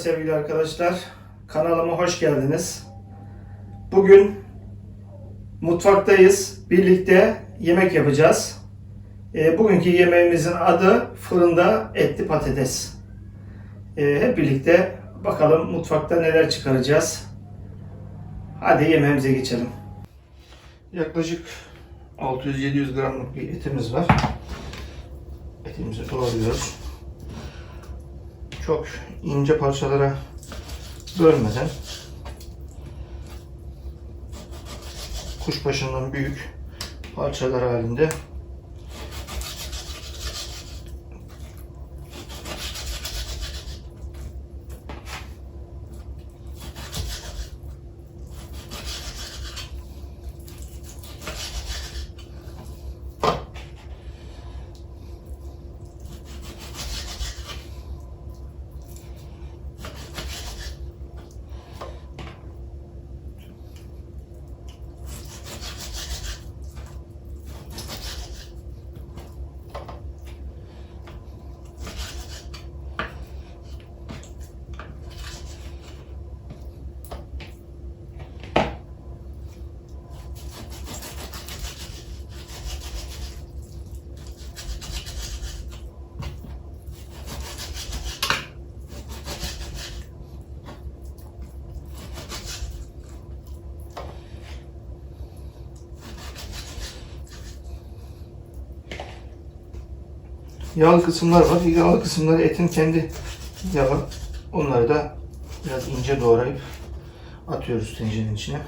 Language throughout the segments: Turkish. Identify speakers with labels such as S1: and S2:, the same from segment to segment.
S1: Sevgili arkadaşlar. Kanalıma hoş geldiniz. Bugün mutfaktayız. Birlikte yemek yapacağız. E, bugünkü yemeğimizin adı fırında etli patates. E, hep birlikte bakalım mutfakta neler çıkaracağız. Hadi yemeğimize geçelim. Yaklaşık 600-700 gramlık bir etimiz var. Etimizi doğruyoruz çok ince parçalara bölmeden kuşbaşından büyük parçalar halinde yağlı kısımlar var. Yağlı kısımları etin kendi yağı. Onları da biraz ince doğrayıp atıyoruz tencerenin içine.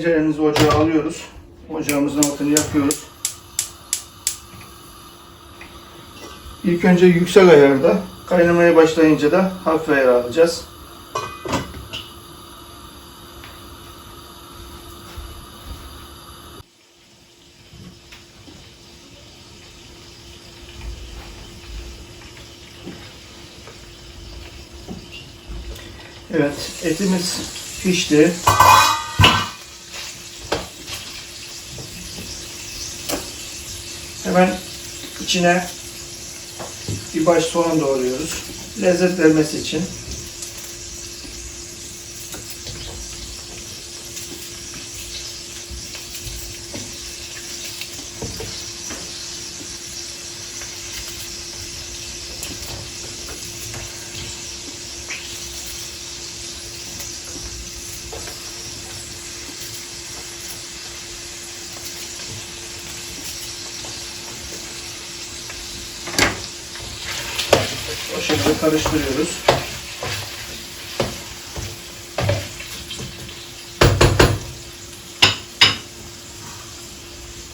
S1: Tenceremizi ocağa alıyoruz. Ocağımızın altını yakıyoruz. İlk önce yüksek ayarda, kaynamaya başlayınca da hafif ayar alacağız. Evet, etimiz pişti. Hemen içine bir baş soğan doğruyoruz. Lezzet vermesi için. O şekilde karıştırıyoruz.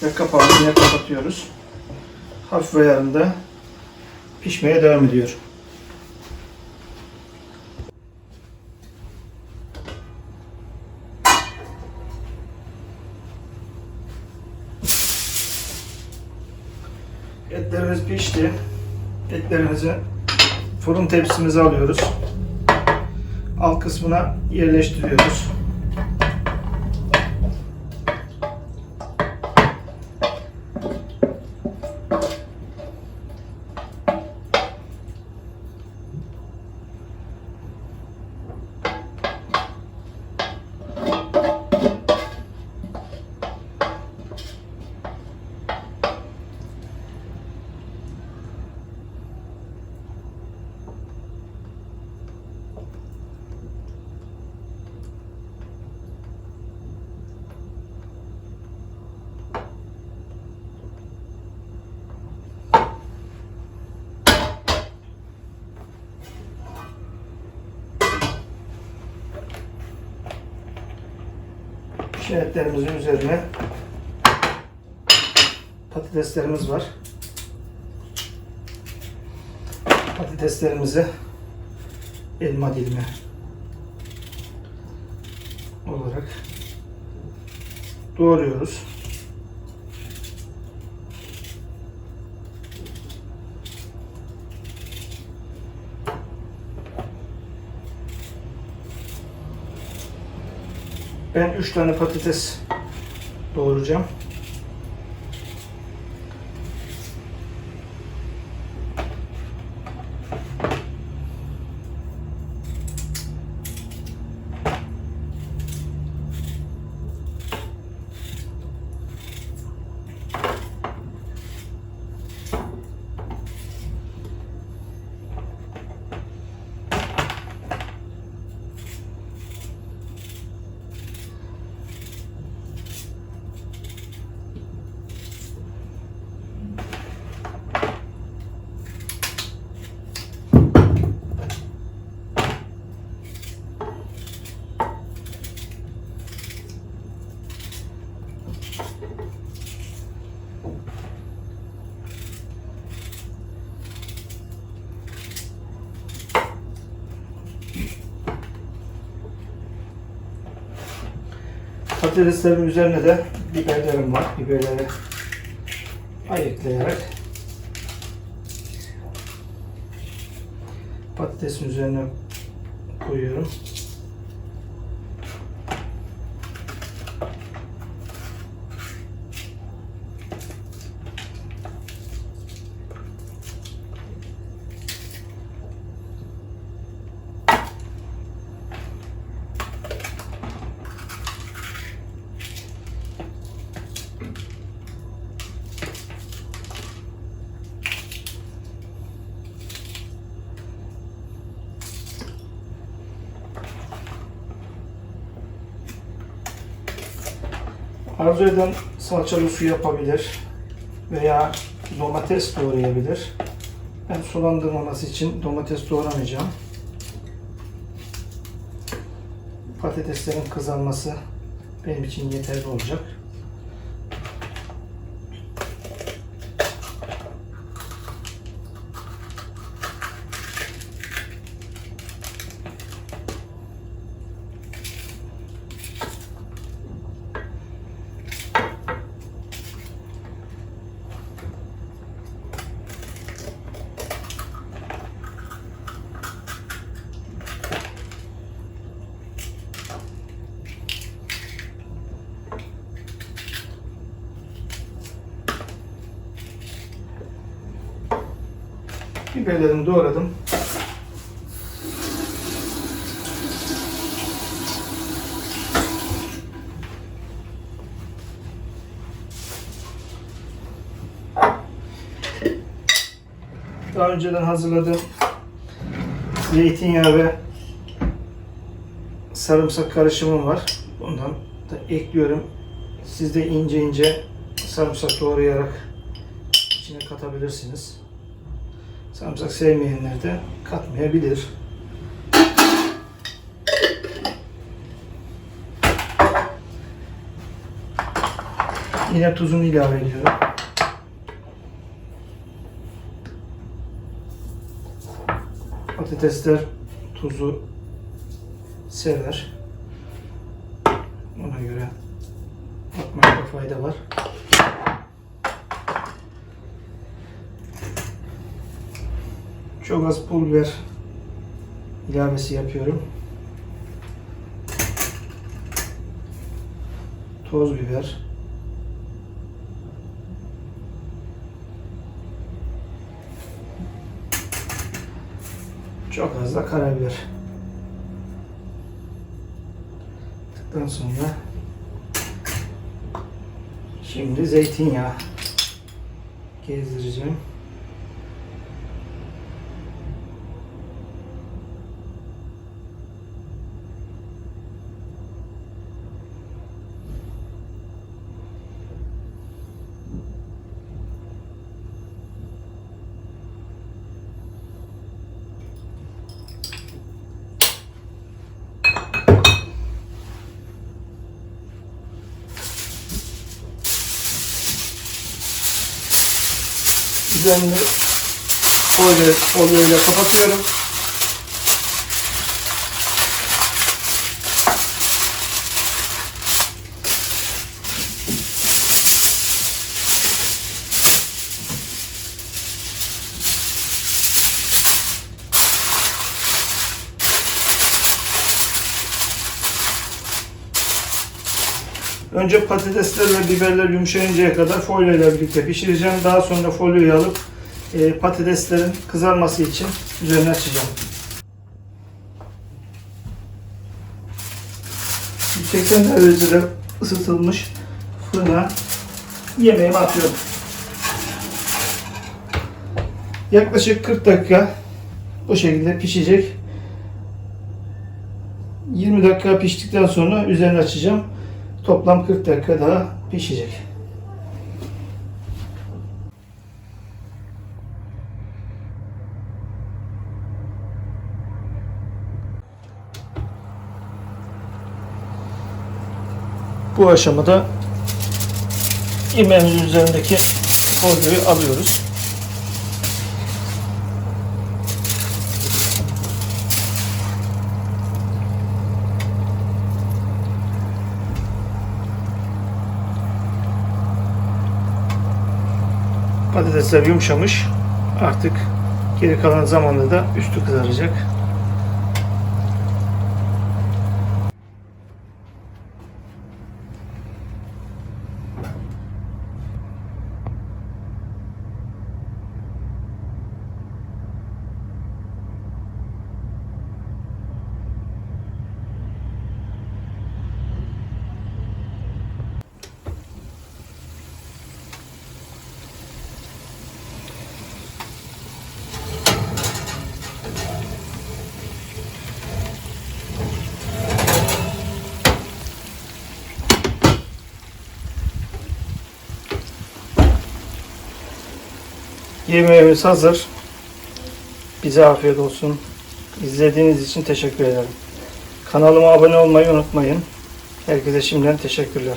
S1: Ve kapağını yine kapatıyoruz. Hafif ayarında pişmeye devam ediyor. Etlerimiz pişti. Etlerimizi fırın tepsimize alıyoruz. Alt kısmına yerleştiriyoruz. Şimdi etlerimizin üzerine patateslerimiz var. Patateslerimizi elma dilimi olarak doğruyoruz. Ben 3 tane patates doğrayacağım. Patateslerin üzerine de biberlerim var. Biberleri ayıklayarak patatesin üzerine koyuyorum. Arzu eden salçalı su yapabilir veya domates doğrayabilir. Ben sulandırmaması için domates doğramayacağım. Patateslerin kızarması benim için yeterli olacak. Biberlerimi doğradım. Daha önceden hazırladığım zeytinyağı ve sarımsak karışımım var. Ondan da ekliyorum. Siz de ince ince sarımsak doğrayarak içine katabilirsiniz. Sarımsak sevmeyenler de katmayabilir. Yine tuzunu ilave ediyorum. Patatesler tuzu sever. Ona göre atmakta fayda var. Çok az pul biber ilavesi yapıyorum. Toz biber. Çok az da karabiber. Tıktan sonra şimdi zeytinyağı gezdireceğim. Üzerini folyo, folyo ile kapatıyorum. Önce patatesler ve biberler yumuşayıncaya kadar folyo ile birlikte pişireceğim. Daha sonra folyoyu alıp e, patateslerin kızarması için üzerine açacağım. 180 derecede ısıtılmış fırına yemeğimi atıyorum. Yaklaşık 40 dakika bu şekilde pişecek. 20 dakika piştikten sonra üzerine açacağım. Toplam 40 dakika daha pişecek. Bu aşamada yemeğimizin üzerindeki folyoyu alıyoruz. Patatesler yumuşamış. Artık geri kalan zamanda da üstü kızaracak. Yemeğimiz hazır. Bize afiyet olsun. İzlediğiniz için teşekkür ederim. Kanalıma abone olmayı unutmayın. Herkese şimdiden teşekkürler.